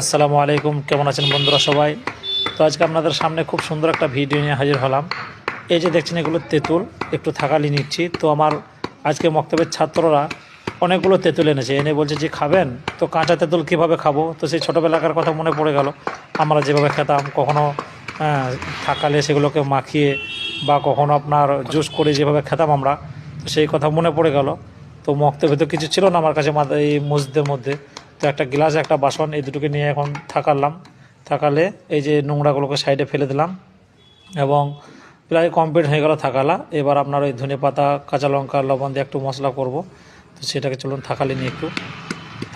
আসসালামু আলাইকুম কেমন আছেন বন্ধুরা সবাই? তো আজকে আপনাদের সামনে খুব সুন্দর একটা ভিডিও নিয়ে হাজির হলাম। এই যে দেখছেন এগুলো তেঁতুল একটু থাকালি নিচ্ছি। তো আমার আজকে মক্তবের ছাত্ররা অনেকগুলো তেঁতুল এনেছে। এনে বলছে যে খাবেন? তো কাঁচা তেঁতুল কীভাবে খাব? তো সেই ছোটোবেলাকার কথা মনে পড়ে গেল। আমরা যেভাবে খেতাম কখনো আহ, থাকালে সেগুলোকে মাখিয়ে বা কখনো আপনার জুস করে যেভাবে খেতাম আমরা সেই কথা মনে পড়ে গেল। তো মক্তবে তো কিছু ছিল না আমার কাছে এই মসজিদের মধ্যে। তো একটা গ্লাস, একটা বাসন, এই দুটোকে নিয়ে এখন থাকালাম। থাকালে এই যে নোংরাগুলোকে সাইডে ফেলে দিলাম এবং প্রায় কমপ্লিট হয়ে গেল থাকালা। এবার আপনার ওই ধনে পাতা, কাঁচা লঙ্কা, লবণ দিয়ে একটু মশলা করব। তো সেটাকে চলুন থাকালে নিয়ে একটু,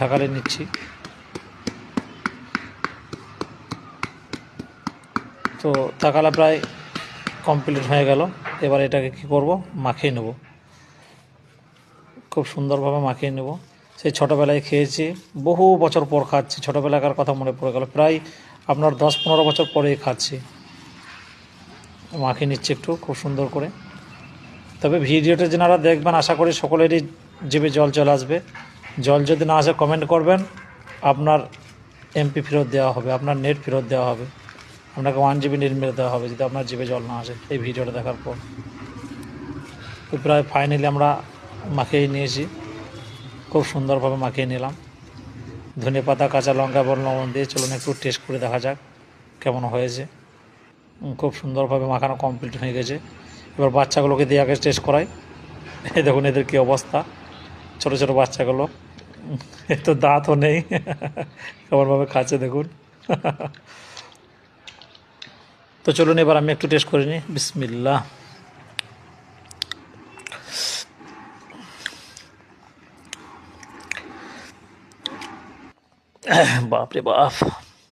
থাকালে নিচ্ছি। তো থাকালা প্রায় কমপ্লিট হয়ে গেল। এবার এটাকে কি করব? মাখিয়ে নেব। খুব সুন্দরভাবে মাখিয়ে নেব। সেই ছোটোবেলায় খেয়েছি। বহু বছর পর খাচ্ছি। ছোটোবেলাকার কথা মনে পড়ে গেল। প্রায় আপনার দশ পনেরো বছর পরেই খাচ্ছি। মাখিয়ে নিচ্ছি একটু, খুব সুন্দর করে। তবে ভিডিওটা যেনারা দেখবেন, আশা করি সকলেরই জিভে জল চলে আসবে। জল যদি না আসে কমেন্ট করবেন। আপনার এমপি ফেরত দেওয়া হবে, আপনার নেট ফেরত দেওয়া হবে। আপনাকে ওয়ান জিবি নেট মেরে দেওয়া হবে যদি আপনার জিভে জল না আসে এই ভিডিওটা দেখার পর। তো প্রায় ফাইনালি আমরা মাখিয়ে নিয়েছি। খুব সুন্দরভাবে মাখিয়ে নিলাম। ধনে পাতা, কাঁচা লঙ্কা এবং লবণ দিয়ে চলুন একটু টেস্ট করে দেখা যাক কেমন হয়েছে। খুব সুন্দরভাবে মাখানো কমপ্লিট হয়ে গেছে। এবার বাচ্চাগুলোকে দিয়ে আগে টেস্ট করাই। দেখুন এদের কী অবস্থা। ছোট ছোট বাচ্চাগুলো। এর তো দাঁতও নেই। কেমনভাবে খাচ্ছে দেখুন। তো চলুন এবার আমি একটু টেস্ট করে নিই। বিসমিল্লা বাপরে বাপ।